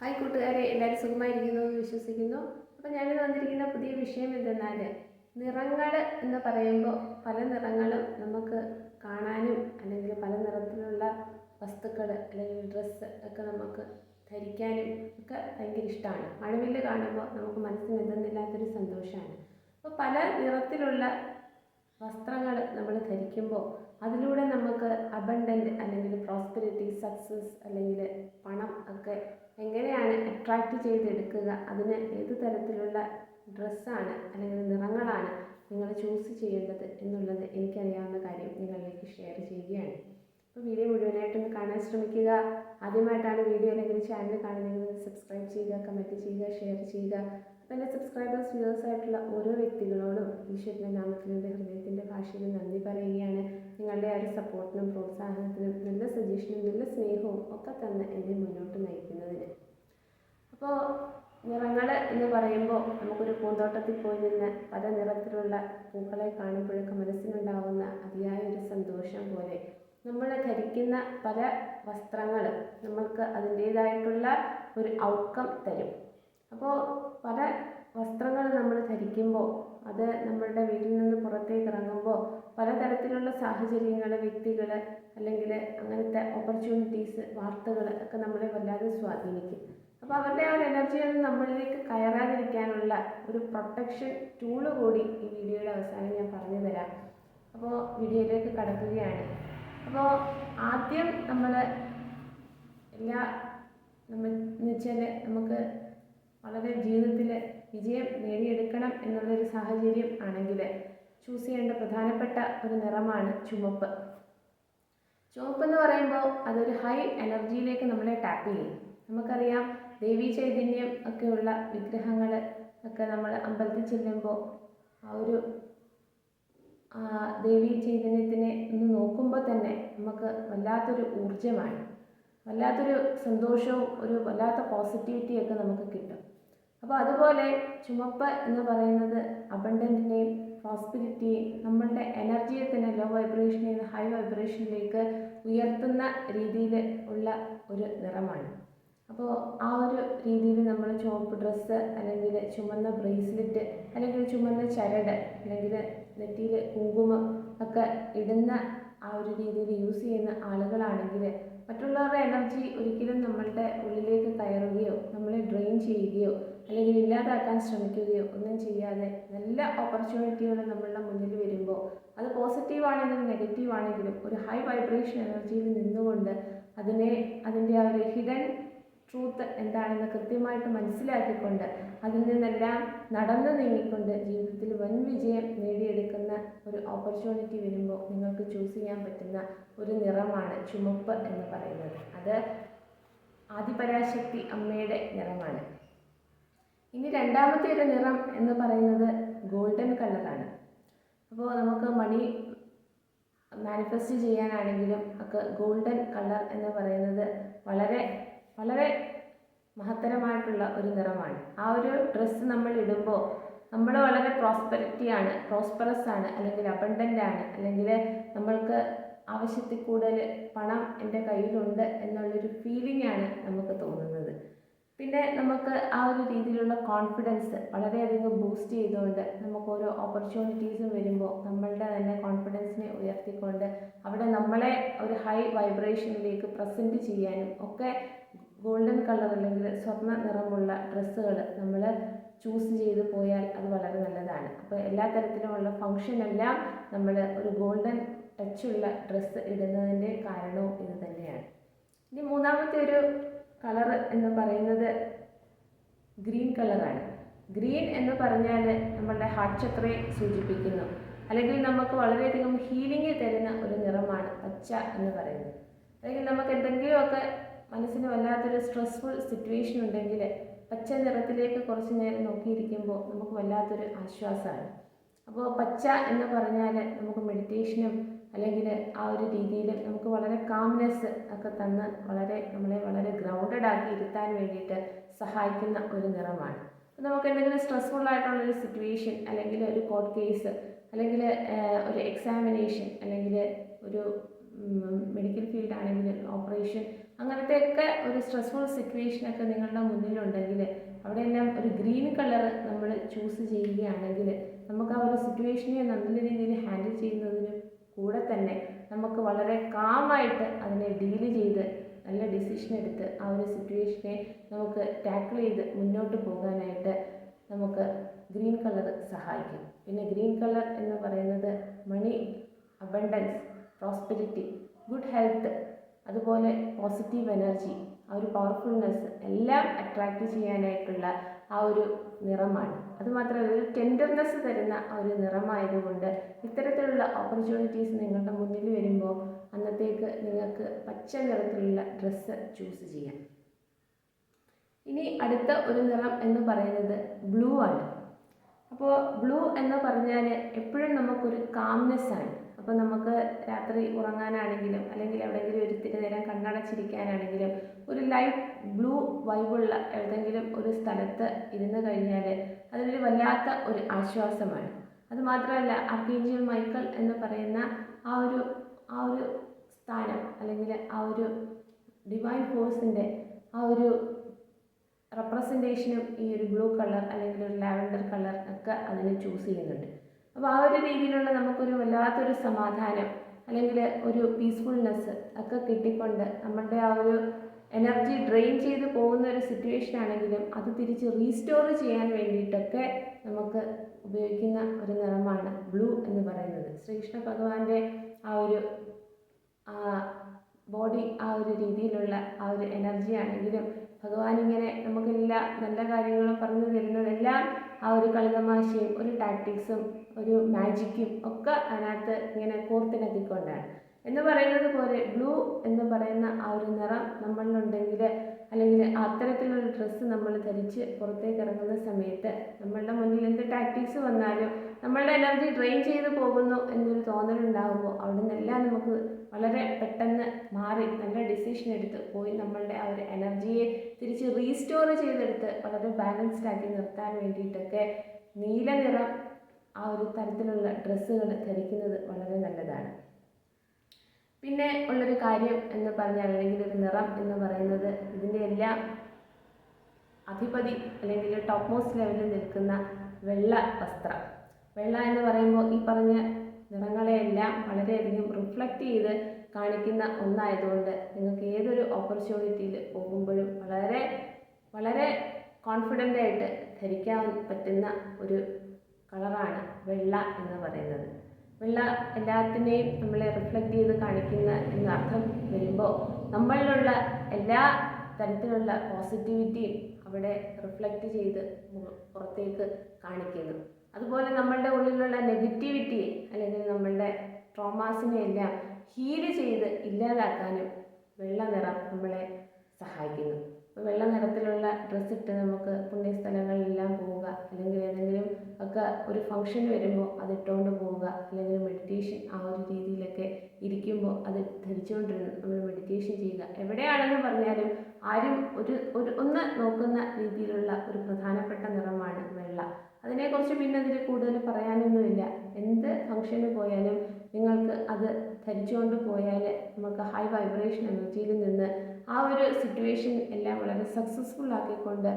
Hi കൂട്ടുകാരെ എല്ലാവരും സുഖമായിരിക്കുന്നു എന്ന് വിശ്വസിക്കുന്നു. അപ്പോൾ ഞാനിത് വന്നിരിക്കുന്ന പുതിയ വിഷയം എന്തെന്നാൽ നിറങ്ങൾ എന്ന് പറയുമ്പോൾ പല നിറങ്ങളും നമുക്ക് കാണാനും അല്ലെങ്കിൽ പല നിറത്തിലുള്ള വസ്തുക്കൾ അല്ലെങ്കിൽ ഡ്രസ്സ് ഒക്കെ നമുക്ക് ധരിക്കാനും ഒക്കെ ഭയങ്കര ഇഷ്ടമാണ്. മഴവിൽ കാണുമ്പോൾ നമുക്ക് മനസ്സിന് എന്തെന്നില്ലാത്തൊരു സന്തോഷമാണ്. അപ്പോൾ പല നിറത്തിലുള്ള വസ്ത്രങ്ങൾ നമ്മൾ ധരിക്കുമ്പോൾ അതിലൂടെ നമുക്ക് അബണ്ടന്റ് അല്ലെങ്കിൽ പ്രോസ്പെരിറ്റി സക്സസ് അല്ലെങ്കിൽ പണം ഒക്കെ എങ്ങനെയാണ് അട്രാക്റ്റ് ചെയ്തെടുക്കുക? അതിന് ഏത് തരത്തിലുള്ള ഡ്രസ്സാണ് അല്ലെങ്കിൽ നിറങ്ങളാണ് നിങ്ങൾ ചൂസ് ചെയ്യേണ്ടത് എന്നുള്ളത് എനിക്കറിയാവുന്ന കാര്യം നിങ്ങളിലേക്ക് ഷെയർ ചെയ്യുകയാണ്. അപ്പോൾ വീഡിയോ മുഴുവനായിട്ടൊന്ന് കാണാൻ ശ്രമിക്കുക. ആദ്യമായിട്ടാണ് വീഡിയോ അല്ലെങ്കിൽ ചാനൽ കാണുന്നതെങ്കിൽ സബ്സ്ക്രൈബ് ചെയ്യുക കമന്റ് ചെയ്യുക ഷെയർ ചെയ്യുക. എന്റെ സബ്സ്ക്രൈബേഴ്സ് വ്യൂവേഴ്സ് ആയിട്ടുള്ള ഓരോ വ്യക്തികളോടും ഈശ്വരന്റെ നാമത്തിൽ എന്റെ ഹൃദയത്തിന്റെ ഭാഷയിൽ നന്ദി പറയുകയാണ്. നിങ്ങളുടെ ആ ഒരു സപ്പോർട്ടിനും പ്രോത്സാഹനത്തിനും നല്ല സജഷനും നല്ല സ്നേഹവും ഒക്കെ തന്നെ എന്നെ മുന്നോട്ട് നയിക്കുന്നതിന്. അപ്പോൾ നിറങ്ങൾ എന്ന് പറയുമ്പോൾ നമുക്കൊരു പൂന്തോട്ടത്തിൽ പോയി നിന്ന് പല നിറത്തിലുള്ള പൂക്കളെ കാണുമ്പോഴൊക്കെ മനസ്സിനുണ്ടാകുന്ന അതിയായ ഒരു സന്തോഷം പോലെ നമ്മൾ ധരിക്കുന്ന പല വസ്ത്രങ്ങൾ നമ്മൾക്ക് അതിന്റേതായിട്ടുള്ള ഒരു ഔട്ട്കം തരും. അപ്പോൾ പല വസ്ത്രങ്ങൾ നമ്മൾ ധരിക്കുമ്പോൾ അത് നമ്മളുടെ വീട്ടിൽ നിന്ന് പുറത്തേക്ക് ഇറങ്ങുമ്പോൾ പലതരത്തിലുള്ള സാഹചര്യങ്ങൾ വ്യക്തികൾ അല്ലെങ്കിൽ അങ്ങനത്തെ ഓപ്പർച്യൂണിറ്റീസ് വാർത്തകൾ ഒക്കെ നമ്മളെ വല്ലാതെ സ്വാധീനിക്കും. അപ്പോൾ അവരുടെ ആ ഒരു എനർജിയൊന്നും നമ്മളിലേക്ക് കയറാതിരിക്കാനുള്ള ഒരു പ്രൊട്ടക്ഷൻ ടൂൾ കൂടി ഈ വീഡിയോയുടെ അവസാനം ഞാൻ പറഞ്ഞു തരാം. അപ്പോൾ വീഡിയോയിലേക്ക് കടക്കുകയാണ്. അപ്പോൾ ആദ്യം നമ്മൾ എല്ലാ നമ്മൾ എന്ന് വെച്ചാൽ നമുക്ക് വളരെ ജീവിതത്തിൽ വിജയം നേടിയെടുക്കണം എന്നുള്ളൊരു സാഹചര്യം ആണെങ്കിൽ ചൂസ് ചെയ്യേണ്ട പ്രധാനപ്പെട്ട ഒരു നിറമാണ് ചുമപ്പ് ചുവപ്പ്. എന്ന് പറയുമ്പോൾ അതൊരു ഹൈ എനർജിയിലേക്ക് നമ്മളെ ടാപ്പ് ചെയ്യും. നമുക്കറിയാം ദേവീ ചൈതന്യം ഒക്കെയുള്ള വിഗ്രഹങ്ങൾ ഒക്കെ നമ്മൾ അമ്പലത്തിൽ ചെല്ലുമ്പോൾ ആ ഒരു ദേവി ചൈതന്യത്തിനെ ഒന്ന് നോക്കുമ്പോൾ തന്നെ നമുക്ക് വല്ലാത്തൊരു ഊർജമാണ് വല്ലാത്തൊരു സന്തോഷവും ഒരു വല്ലാത്ത പോസിറ്റിവിറ്റിയൊക്കെ നമുക്ക് കിട്ടും. അപ്പോൾ അതുപോലെ ചുമപ്പ് എന്ന് പറയുന്നത് അബണ്ടന്റിനെയും പ്രോസ്പിരിറ്റിയെയും നമ്മളുടെ എനർജിയെ തന്നെ ലോ വൈബ്രേഷനിൽ നിന്ന് ഹൈ വൈബ്രേഷനിലേക്ക് ഉയർത്തുന്ന രീതിയിൽ ഉള്ള ഒരു നിറമാണ്. അപ്പോൾ ആ ഒരു രീതിയിൽ നമ്മൾ ചുവപ്പ് ഡ്രസ്സ് അല്ലെങ്കിൽ ചുമന്ന ബ്രേസ്ലെറ്റ് അല്ലെങ്കിൽ ചുമന്ന ചരട് അല്ലെങ്കിൽ നെറ്റിയിൽ കുങ്കുമം ഒക്കെ ഇടുന്ന ആ ഒരു രീതിയിൽ യൂസ് ചെയ്യുന്ന ആളുകളാണെങ്കിൽ മറ്റുള്ളവരുടെ എനർജി ഒരിക്കലും നമ്മളുടെ ഉള്ളിലേക്ക് കയറുകയോ നമ്മളെ ഡ്രെയിൻ ചെയ്യുകയോ അല്ലെങ്കിൽ ഇല്ലാതാക്കാൻ ശ്രമിക്കുകയോ ഒന്നും ചെയ്യാതെ നല്ല ഓപ്പർച്യൂണിറ്റികൾ നമ്മളുടെ മുന്നിൽ വരുമ്പോൾ അത് പോസിറ്റീവ് ആണെങ്കിലും നെഗറ്റീവ് ആണെങ്കിലും ഒരു ഹൈ വൈബ്രേഷൻ എനർജിയിൽ നിന്നുകൊണ്ട് അതിനെ അതിന്റെ ആ ഒരു ഹിഡൻ ട്രൂത്ത് എന്താണെന്ന് കൃത്യമായിട്ട് മനസ്സിലാക്കിക്കൊണ്ട് അതിൽ നിന്നെല്ലാം നടന്നു നീങ്ങിക്കൊണ്ട് ജീവിതത്തിൽ വൻ വിജയം നേടിയെടുക്കുന്ന ഒരു ഓപ്പർച്യൂണിറ്റി വരുമ്പോൾ നിങ്ങൾക്ക് ചൂസ് ചെയ്യാൻ പറ്റുന്ന ഒരു നിറമാണ് ചുമപ്പ് എന്ന് പറയുന്നത്. അത് ആദിപരാശക്തി അമ്മയുടെ നിറമാണ്. ഇനി രണ്ടാമത്തെ ഒരു നിറം എന്ന് പറയുന്നത് ഗോൾഡൻ കളറാണ്. അപ്പോൾ നമുക്ക് മണി മാനിഫെസ്റ്റ് ചെയ്യാനാണെങ്കിലും ഒക്കെ ഗോൾഡൻ കളർ എന്ന് പറയുന്നത് വളരെ വളരെ മഹത്തരമായിട്ടുള്ള ഒരു നിറമാണ്. ആ ഒരു ഡ്രസ്സ് നമ്മൾ ഇടുമ്പോൾ നമ്മൾ വളരെ പ്രോസ്പെരിറ്റിയാണ് പ്രോസ്പെറസ് ആണ് അല്ലെങ്കിൽ അബണ്ടന്റ് ആണ് അല്ലെങ്കിൽ നമ്മൾക്ക് ആവശ്യത്തിൽ കൂടുതൽ പണം എന്റെ കയ്യിലുണ്ട് എന്നുള്ളൊരു ഫീലിംഗ് ആണ് നമുക്ക് തോന്നുന്നത്. പിന്നെ നമുക്ക് ആ ഒരു രീതിയിലുള്ള കോൺഫിഡൻസ് വളരെയധികം ബൂസ്റ്റ് ചെയ്തുകൊണ്ട് നമുക്ക് ഓരോ ഓപ്പർച്യൂണിറ്റീസും വരുമ്പോൾ നമ്മളുടെ തന്നെ കോൺഫിഡൻസിനെ ഉയർത്തിക്കൊണ്ട് അവിടെ നമ്മളെ ഒരു ഹൈ വൈബ്രേഷനിലേക്ക് പ്രസന്റ് ചെയ്യാനും ഒക്കെ ഗോൾഡൻ കളർ അല്ലെങ്കിൽ സ്വർണ നിറമുള്ള ഡ്രസ്സുകൾ നമ്മൾ ചൂസ് ചെയ്ത് പോയാൽ അത് വളരെ നല്ലതാണ്. അപ്പോൾ എല്ലാ തരത്തിലുമുള്ള ഫങ്ഷനെല്ലാം നമ്മൾ ഒരു ഗോൾഡൻ ടച്ചുള്ള ഡ്രസ്സ് ഇടുന്നതിന്റെ കാരണവും ഇത് തന്നെയാണ്. ഇനി മൂന്നാമത്തെ ഒരു കളർ എന്ന് പറയുന്നത് ഗ്രീൻ കളറാണ്. ഗ്രീൻ എന്ന് പറഞ്ഞാൽ നമ്മളുടെ ഹാർട്ട് ചക്രയെ സൂചിപ്പിക്കുന്നു. അല്ലെങ്കിൽ നമുക്ക് വളരെയധികം ഹീലിംഗ് തരുന്ന ഒരു നിറമാണ് പച്ച എന്ന് പറയുന്നത്. അല്ലെങ്കിൽ നമുക്ക് എന്തെങ്കിലുമൊക്കെ മനസ്സിന് വല്ലാത്തൊരു സ്ട്രെസ്ഫുൾ സിറ്റുവേഷൻ ഉണ്ടെങ്കിൽ പച്ച നിറത്തിലേക്ക് കുറച്ച് നേരം നോക്കിയിരിക്കുമ്പോൾ നമുക്ക് വല്ലാത്തൊരു ആശ്വാസമാണ്. അപ്പോൾ പച്ച എന്ന് പറഞ്ഞാൽ നമുക്ക് മെഡിറ്റേഷനും അല്ലെങ്കിൽ ആ ഒരു രീതിയിൽ നമുക്ക് വളരെ കാംനെസ് ഒക്കെ തന്ന് വളരെ നമ്മളെ വളരെ ഗ്രൗണ്ടഡ് ആക്കി ഇരുത്താൻ വേണ്ടിയിട്ട് സഹായിക്കുന്ന ഒരു നിറമാണ്. നമുക്ക് എന്തെങ്കിലും സ്ട്രെസ്ഫുൾ ആയിട്ടുള്ള ഒരു സിറ്റുവേഷൻ അല്ലെങ്കിൽ ഒരു കോർട്ട് കേസ് അല്ലെങ്കിൽ ഒരു എക്സാമിനേഷൻ അല്ലെങ്കിൽ ഒരു മെഡിക്കൽ ഫീൽഡ് ആണെങ്കിൽ ഓപ്പറേഷൻ അങ്ങനത്തെയൊക്കെ ഒരു സ്ട്രെസ്ഫുൾ സിറ്റുവേഷനൊക്കെ നിങ്ങളുടെ മുന്നിലുണ്ടെങ്കിൽ അവിടെയെല്ലാം ഒരു ഗ്രീൻ കളർ നമ്മൾ ചൂസ് ചെയ്യുകയാണെങ്കിൽ നമുക്ക് ആ ഒരു സിറ്റുവേഷനെ നല്ല രീതിയിൽ ഹാൻഡിൽ ചെയ്യുന്നതിന് കൂടെ തന്നെ നമുക്ക് വളരെ കാമായിട്ട് അതിനെ ഡീൽ ചെയ്ത് നല്ല ഡിസിഷൻ എടുത്ത് ആ ഒരു സിറ്റുവേഷനെ നമുക്ക് ടാക്കിൾ ചെയ്ത് മുന്നോട്ട് പോകാനായിട്ട് നമുക്ക് ഗ്രീൻ കളർ സഹായിക്കും. പിന്നെ ഗ്രീൻ കളർ എന്ന് പറയുന്നത് money abundance prosperity good health അതുപോലെ പോസിറ്റീവ് എനർജി ആ ഒരു പവർഫുൾനെസ് എല്ലാം അട്രാക്റ്റ് ചെയ്യാനായിട്ടുള്ള ആ ഒരു നിറമാണ്. അതുമാത്രമല്ല ഒരു ടെൻഡർനെസ് തരുന്ന ഒരു നിറമായതുകൊണ്ട് ഇത്തരത്തിലുള്ള ഓപ്പർച്യൂണിറ്റീസ് നിങ്ങളുടെ മുന്നിൽ വരുമ്പോൾ അന്നത്തേക്ക് നിങ്ങൾക്ക് പച്ച നിറത്തിലുള്ള ഡ്രസ്സ് ചൂസ് ചെയ്യാം. ഇനി അടുത്ത ഒരു നിറം എന്ന് പറയുന്നത് ബ്ലൂ ആണ്. അപ്പോൾ ബ്ലൂ എന്ന് പറഞ്ഞാൽ എപ്പോഴും നമുക്കൊരു കാംനെസ് ആണ്. അപ്പോൾ നമുക്ക് രാത്രി ഉറങ്ങാനാണെങ്കിലും അല്ലെങ്കിൽ എവിടെയെങ്കിലും ഒരു ഇത്തിരി നേരം കണ്ണടച്ചിരിക്കാനാണെങ്കിലും ഒരു ലൈറ്റ് ബ്ലൂ വൈബുള്ള ഏതെങ്കിലും ഒരു സ്ഥലത്ത് ഇരുന്ന് കഴിഞ്ഞാൽ അതിനൊരു വല്ലാത്ത ഒരു ആശ്വാസമാണ്. അത് മാത്രമല്ല അർക്കേഞ്ചൽ മൈക്കിൾ എന്ന് പറയുന്ന ആ ഒരു ആ ഒരു സ്ഥാനം അല്ലെങ്കിൽ ആ ഒരു ഡിവൈൻ ഫോഴ്സിന്റെ ആ ഒരു റെപ്രസെന്റേഷനും ഈ ഒരു ബ്ലൂ കളർ അല്ലെങ്കിൽ ഒരു ലാവൻഡർ കളർ ഒക്കെ അതിന് ചൂസ് ചെയ്യുന്നുണ്ട്. അപ്പോൾ ആ ഒരു രീതിയിലുള്ള നമുക്കൊരു വല്ലാത്തൊരു സമാധാനം അല്ലെങ്കിൽ ഒരു പീസ്ഫുൾനെസ് ഒക്കെ കിട്ടിക്കൊണ്ട് നമ്മളുടെ ആ ഒരു എനർജി ഡ്രെയിൻ ചെയ്ത് പോകുന്ന ഒരു സിറ്റുവേഷൻ ആണെങ്കിലും അത് തിരിച്ച് റീസ്റ്റോർ ചെയ്യാൻ വേണ്ടിയിട്ടൊക്കെ നമുക്ക് ഉപയോഗിക്കുന്ന ഒരു നിറമാണ് ബ്ലൂ എന്ന് പറയുന്നത്. ശ്രീകൃഷ്ണ ഭഗവാന്റെ ആ ഒരു ബോഡി ആ ഒരു രീതിയിലുള്ള ആ ഒരു എനർജി ആണെങ്കിലും ഭഗവാൻ ഇങ്ങനെ നമുക്കെല്ലാ നല്ല കാര്യങ്ങളും പറഞ്ഞു തരുന്നതെല്ലാം ആ ഒരു കളിതമാശയും ഒരു ടാക്ടിക്സും ഒരു മാജിക്കും ഒക്കെ അതിനകത്ത് ഇങ്ങനെ കോർത്തിണക്കിക്കൊണ്ടാണ്. എന്ന് പറയുന്നത് പോലെ ബ്ലൂ എന്ന് പറയുന്ന ആ ഒരു നിറം നമ്മളിലുണ്ടെങ്കിൽ അല്ലെങ്കിൽ അത്തരത്തിലുള്ള ഡ്രസ്സ് നമ്മൾ ധരിച്ച് പുറത്തേക്ക് ഇറങ്ങുന്ന സമയത്ത് നമ്മളുടെ മുന്നിൽ എന്ത് ടാക്ടിക്സ് വന്നാലും നമ്മളുടെ എനർജി ഡ്രെയിൻ ചെയ്ത് പോകുന്നു എന്നൊരു തോന്നലുണ്ടാകുമ്പോൾ അവിടെ നിന്നെല്ലാം നമുക്ക് വളരെ പെട്ടെന്ന് മാറി നല്ല ഡിസിഷൻ എടുത്ത് പോയി നമ്മളുടെ ആ ഒരു എനർജിയെ തിരിച്ച് റീസ്റ്റോർ ചെയ്തെടുത്ത് വളരെ ബാലൻസ്ഡ് ആക്കി നിർത്താൻ വേണ്ടിയിട്ടൊക്കെ നീല നിറം ആ ഒരു തരത്തിലുള്ള ഡ്രസ്സുകൾ ധരിക്കുന്നത് വളരെ നല്ലതാണ്. പിന്നെ ഉള്ളൊരു കാര്യം എന്ന് പറഞ്ഞാൽ അല്ലെങ്കിൽ ഒരു നിറം എന്ന് പറയുന്നത് ഇതിന്റെ എല്ലാം അധിപതി അല്ലെങ്കിൽ ടോപ്പ് മോസ്റ്റ് ലെവലിൽ നിൽക്കുന്ന വെള്ള വസ്ത്രം. വെള്ള എന്ന് പറയുമ്പോൾ ഈ പറഞ്ഞ നിറങ്ങളെയെല്ലാം വളരെയധികം റിഫ്ലക്റ്റ് ചെയ്ത് കാണിക്കുന്ന ഒന്നായതുകൊണ്ട് നിങ്ങൾക്ക് ഏതൊരു ഓപ്പർച്യൂണിറ്റിയിൽ പോകുമ്പോഴും വളരെ വളരെ കോൺഫിഡന്റ് ആയിട്ട് ധരിക്കാൻ പറ്റുന്ന ഒരു കളറാണ് വെള്ള എന്ന് പറയുന്നത്. വെള്ള എല്ലാത്തിനെയും നമ്മളെ റിഫ്ലക്റ്റ് ചെയ്ത് കാണിക്കുന്ന എന്ന അർത്ഥം വരുമ്പോൾ നമ്മളിലുള്ള എല്ലാ തരത്തിലുള്ള പോസിറ്റിവിറ്റിയും അവിടെ റിഫ്ലക്റ്റ് ചെയ്ത് പുറത്തേക്ക് കാണിക്കുന്നു. അതുപോലെ നമ്മളുടെ ഉള്ളിലുള്ള നെഗറ്റിവിറ്റിയെ അല്ലെങ്കിൽ നമ്മളുടെ ട്രോമാസിനെ എല്ലാം ഹീൽ ചെയ്ത് ഇല്ലാതാക്കാനും വെള്ള നിറം നമ്മളെ സഹായിക്കുന്നു. വെള്ള നിറത്തിലുള്ള ഡ്രസ്സ് ഇട്ട് നമുക്ക് പുണ്യസ്ഥലങ്ങളിലെല്ലാം പോവുക അല്ലെങ്കിൽ ഏതെങ്കിലും ഒക്കെ ഒരു ഫംഗ്ഷൻ വരുമ്പോൾ അത് ഇട്ടുകൊണ്ട് പോവുക അല്ലെങ്കിൽ മെഡിറ്റേഷൻ ആ ഒരു രീതിയിലൊക്കെ ഇരിക്കുമ്പോൾ അത് ധരിച്ചുകൊണ്ടിരുന്ന് നമ്മൾ മെഡിറ്റേഷൻ ചെയ്യുക. എവിടെയാണെന്ന് പറഞ്ഞാലും ആരും ഒരു ഒരു ഒന്ന് നോക്കുന്ന രീതിയിലുള്ള ഒരു പ്രധാനപ്പെട്ട നിറമാണ് വെള്ള. അതിനെക്കുറിച്ച് പിന്നെ അതിൽ കൂടുതൽ പറയാനൊന്നുമില്ല. എന്ത് ഫംഗ്ഷന് പോയാലും നിങ്ങൾക്ക് അത് ധരിച്ചുകൊണ്ട് പോയാൽ നമുക്ക് ഹൈ വൈബ്രേഷൻ എനർജിയിൽ നിന്ന് ആ ഒരു സിറ്റുവേഷൻ എല്ലാം വളരെ സക്സസ്ഫുൾ ആക്കിക്കൊണ്ട്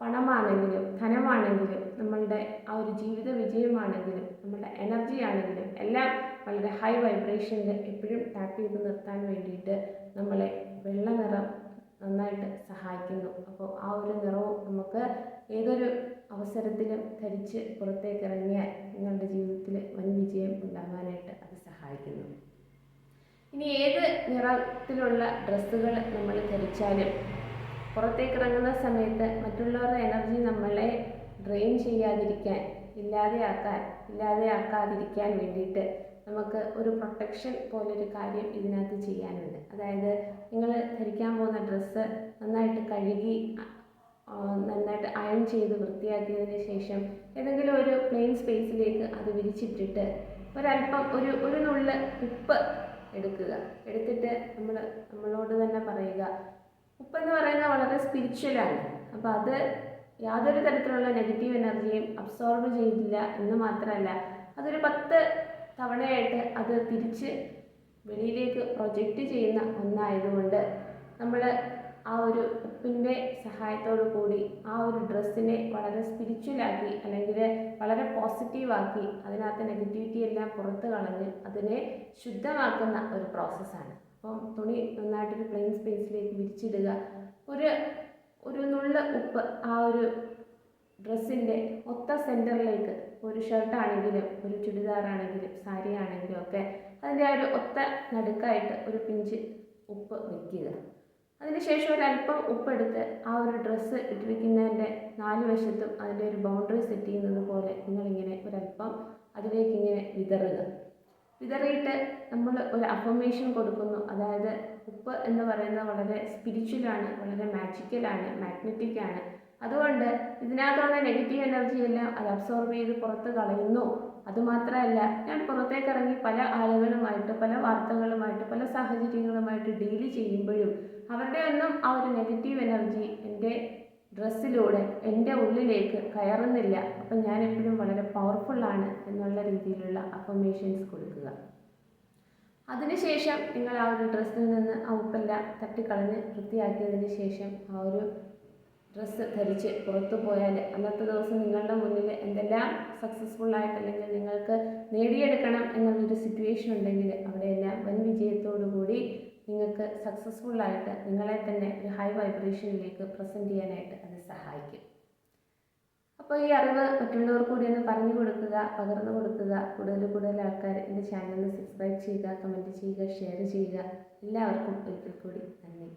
പണമാണെങ്കിലും ധനമാണെങ്കിലും നമ്മളുടെ ആ ഒരു ജീവിത വിജയമാണെങ്കിലും നമ്മളുടെ എനർജി ആണെങ്കിലും എല്ലാം വളരെ ഹൈ വൈബ്രേഷനിൽ എപ്പോഴും ടാപ്പ് ചെയ്ത് നിർത്താൻ വേണ്ടിയിട്ട് നമ്മളെ വെള്ള നിറം നന്നായിട്ട് സഹായിക്കുന്നു. അപ്പോൾ ആ ഒരു നിറവും നമുക്ക് ഏതൊരു അവസരത്തിലും ധരിച്ച് പുറത്തേക്ക് ഇറങ്ങിയാൽ നിങ്ങളുടെ ജീവിതത്തിൽ വൻ വിജയം ഉണ്ടാകാനായിട്ട് അത് സഹായിക്കുന്നു. ഇനി ഏത് നിറത്തിലുള്ള ഡ്രസ്സുകൾ നമ്മൾ ധരിച്ചാലും പുറത്തേക്ക് ഇറങ്ങുന്ന സമയത്ത് മറ്റുള്ളവരുടെ എനർജി നമ്മളെ ഡ്രെയിൻ ചെയ്യാതിരിക്കാൻ ഇല്ലാതെയാക്കാൻ ഇല്ലാതെയാക്കാതിരിക്കാൻ വേണ്ടിയിട്ട് നമുക്ക് ഒരു പ്രൊട്ടക്ഷൻ പോലൊരു കാര്യം ഇതിനകത്ത് ചെയ്യാനുണ്ട്. അതായത് നിങ്ങൾ ധരിക്കാൻ പോകുന്ന ഡ്രസ്സ് നന്നായിട്ട് കഴുകി നന്നായിട്ട് അയൺ ചെയ്ത് വൃത്തിയാക്കിയതിന് ശേഷം ഏതെങ്കിലും ഒരു പ്ലെയിൻ സ്പേസിലേക്ക് അത് വിരിച്ചിട്ടിട്ട് ഒരല്പം ഒരു ഒരു നുള്ള് ഉപ്പ് എടുക്കുക. എടുത്തിട്ട് നമ്മൾ നമ്മളോട് തന്നെ പറയുക. ഉപ്പെന്ന് പറയുന്നത് വളരെ സ്പിരിച്വലാണ് അപ്പോൾ അത് യാതൊരു തരത്തിലുള്ള നെഗറ്റീവ് എനർജിയും അബ്സോർബ് ചെയ്തില്ല എന്ന് മാത്രമല്ല അതൊരു പത്ത് തവണയായിട്ട് അത് തിരിച്ച് വെളിയിലേക്ക് പ്രൊജക്റ്റ് ചെയ്യുന്ന ഒന്നായതുകൊണ്ട് നമ്മൾ ആ ഒരു ഉപ്പിന്റെ സഹായത്തോടു കൂടി ആ ഒരു ഡ്രസ്സിനെ വളരെ സ്പിരിച്വലാക്കി അല്ലെങ്കിൽ വളരെ പോസിറ്റീവാക്കി അതിനകത്ത് നെഗറ്റിവിറ്റി എല്ലാം പുറത്ത് കളഞ്ഞ് അതിനെ ശുദ്ധമാക്കുന്ന ഒരു പ്രോസസ്സാണ് അപ്പം തുണി നന്നായിട്ടൊരു പ്ലെയിൻ സ്പേസിലേക്ക് വിരിച്ചിടുക. ഒരു ഒരു നുള്ള ഉപ്പ് ആ ഒരു ഡ്രസ്സിന്റെ ഒത്ത സെന്ററിലേക്ക് ഒരു ഷർട്ടാണെങ്കിലും ഒരു ചുരിദാറാണെങ്കിലും സാരി ആണെങ്കിലും ഒക്കെ അതിന്റെ ആ ഒരു ഒത്ത നടുക്കായിട്ട് ഒരു പിഞ്ച് ഉപ്പ് വയ്ക്കുക അതിനുശേഷം ഒരല്പം ഉപ്പെടുത്ത് ആ ഒരു ഡ്രസ്സ് ഇട്ടിരിക്കുന്നതിന്റെ നാല് വശത്തും അതിന്റെ ഒരു ബൗണ്ടറി സെറ്റ് ചെയ്യുന്നത് പോലെ നിങ്ങളിങ്ങനെ ഒരല്പം അതിലേക്ക് ഇങ്ങനെ വിതറുക. വിതറിയിട്ട് നമ്മൾ ഒരു അഫർമേഷൻ കൊടുക്കുന്നു. അതായത് ഉപ്പ് എന്ന് പറയുന്നത് വളരെ സ്പിരിച്വലാണ് വളരെ മാജിക്കലാണ് മാഗ്നറ്റിക് ആണ്. അതുകൊണ്ട് ഇതിനകത്തുള്ള നെഗറ്റീവ് എനർജി എല്ലാം അത് അബ്സോർബ് ചെയ്ത് പുറത്ത് കളയുന്നു. അതുമാത്രമല്ല ഞാൻ പുറത്തേക്ക് ഇറങ്ങി പല ആളുകളുമായിട്ട് പല വാർത്തകളുമായിട്ട് പല സാഹചര്യങ്ങളുമായിട്ട് ഡീൽ ചെയ്യുമ്പോഴും അവരുടെ ഒന്നും ആ ഒരു നെഗറ്റീവ് എനർജി എന്റെ ഡ്രസ്സിലൂടെ എന്റെ ഉള്ളിലേക്ക് കയറുന്നില്ല. അപ്പം ഞാൻ എപ്പോഴും വളരെ പവർഫുള്ളാണ് എന്നുള്ള രീതിയിലുള്ള അഫർമേഷൻസ് കൊടുക്കുക. അതിനുശേഷം നിങ്ങൾ ആ ഒരു ഡ്രസ്സിൽ നിന്ന് ആ ഉപ്പെല്ലാം തട്ടിക്കളഞ്ഞ് വൃത്തിയാക്കിയതിന് ശേഷം ആ ഒരു ഡ്രസ്സ് ധരിച്ച് പുറത്തു പോയാൽ അന്നത്തെ ദിവസം നിങ്ങളുടെ മുന്നിൽ എന്തെല്ലാം സക്സസ്ഫുൾ ആയിട്ട് അല്ലെങ്കിൽ നിങ്ങൾക്ക് നേടിയെടുക്കണം എന്നുള്ളൊരു സിറ്റുവേഷൻ ഉണ്ടെങ്കിൽ അവിടെയെല്ലാം വൻ വിജയത്തോടു കൂടി നിങ്ങൾക്ക് സക്സസ്ഫുൾ ആയിട്ട് നിങ്ങളെ തന്നെ ഒരു ഹൈ വൈബ്രേഷനിലേക്ക് പ്രസന്റ് ചെയ്യാനായിട്ട് അത് സഹായിക്കും. അപ്പോൾ ഈ അറിവ് മറ്റുള്ളവർക്ക് കൂടി ഒന്ന് പറഞ്ഞു കൊടുക്കുക പകർന്നു കൊടുക്കുക കൂടുതൽ കൂടുതൽ ആൾക്കാർ എന്റെ ചാനലിൽ സബ്സ്ക്രൈബ് ചെയ്യുക കമന്റ് ചെയ്യുക ഷെയർ ചെയ്യുക. എല്ലാവർക്കും ഒരിക്കൽ കൂടി നന്ദി.